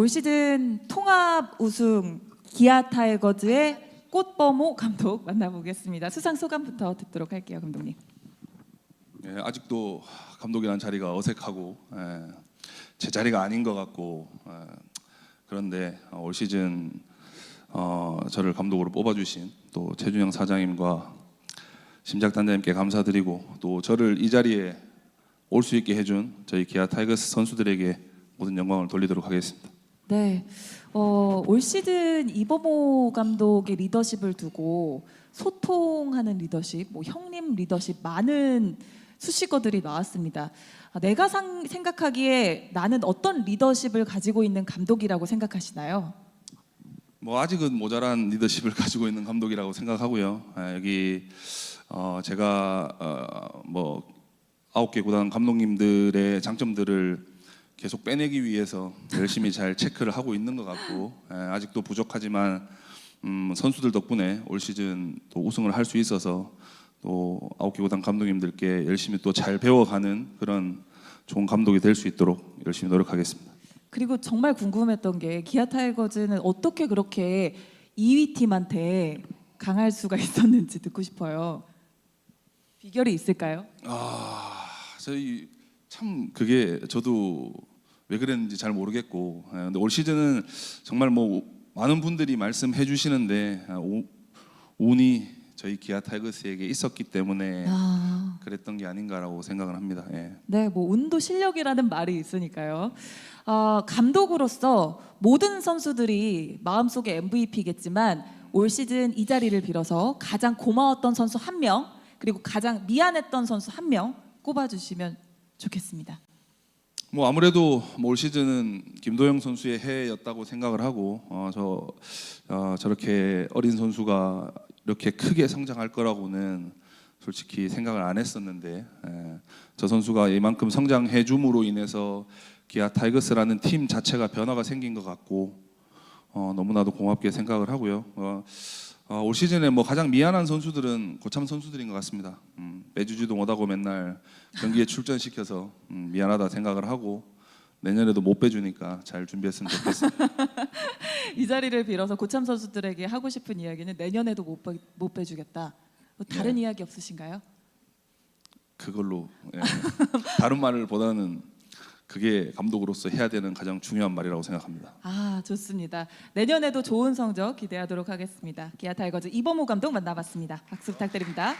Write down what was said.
올 시즌 통합 우승 기아 타이거즈의 꽃범호 감독 만나보겠습니다. 수상 소감부터 듣도록 할게요, 감독님. 예, 아직도 감독이라는 자리가 어색하고 예, 제 자리가 아닌 것 같고 예, 그런데 어, 올 시즌 어, 저를 감독으로 뽑아주신 또 최준영 사장님과 심작 단장님께 감사드리고 또 저를 이 자리에 올 수 있게 해준 저희 기아 타이거스 선수들에게 모든 영광을 돌리도록 하겠습니다. 네, 어, 올 시즌 이범호 감독의 리더십을 두고 소통하는 리더십, 뭐 형님 리더십 많은 수식어들이 나왔습니다. 아, 내가 상, 생각하기에 나는 어떤 리더십을 가지고 있는 감독이라고 생각하시나요? 뭐 아직은 모자란 리더십을 가지고 있는 감독이라고 생각하고요. 아, 여기 어 제가 어 뭐 아홉 개 구단 감독님들의 장점들을 계속 빼내기 위해서 열심히 잘 체크를 하고 있는 것 같고 예, 아직도 부족하지만 음, 선수들 덕분에 올 시즌 또 우승을 할 수 있어서 또 아홉 개 구단 감독님들께 열심히 또 잘 배워가는 그런 좋은 감독이 될 수 있도록 열심히 노력하겠습니다. 그리고 정말 궁금했던 게 기아 타이거즈는 어떻게 그렇게 2위 팀한테 강할 수가 있었는지 듣고 싶어요. 비결이 있을까요? 아, 저희 참 그게 저도 왜 그랬는지 잘 모르겠고, 예, 근데 올 시즌은 정말 뭐 많은 분들이 말씀해 주시는데 아, 오- 운이 저희 기아 타이거스에게 있었기 때문에 아, 그랬던 게 아닌가라고 생각을 합니다. 예. 네, 뭐 운도 실력이라는 말이 있으니까요. 어, 감독으로서 모든 선수들이 마음속에 MVP겠지만 올 시즌 이 자리를 빌어서 가장 고마웠던 선수 한 명, 그리고 가장 미안했던 선수 한 명 꼽아주시면 좋겠습니다. 뭐 아무래도 뭐올 시즌은 김도영 선수의 해였다고 생각을 하고 어, 저 어, 저렇게 어린 선수가 이렇게 크게 성장할 거라고는 솔직히 생각을 안 했었는데 예, 저 선수가 이만큼 성장해 줌으로 인해서 기아 타이거스라는 팀 자체가 변화가 생긴 것 같고 어, 너무나도 고맙게 생각을 하고요. 어, 어, 올 시즌에 뭐 가장 미안한 선수들은 고참 선수들인 것 같습니다. 음, 빼주지도 못하고 맨날 경기에 출전시켜서 음, 미안하다 생각을 하고 내년에도 못 빼주니까 잘 준비했으면 좋겠습니다. 이 자리를 빌어서 고참 선수들에게 하고 싶은 이야기는 내년에도 못, 빼, 못 빼주겠다. 뭐 다른 이야기 없으신가요? 그걸로 예. 다른 말을 보다는 그게 감독으로서 해야 되는 가장 중요한 말이라고 생각합니다. 아 좋습니다. 내년에도 좋은 성적 기대하도록 하겠습니다. 기아 타이거즈 이범호 감독 만나봤습니다. 박수 부탁드립니다.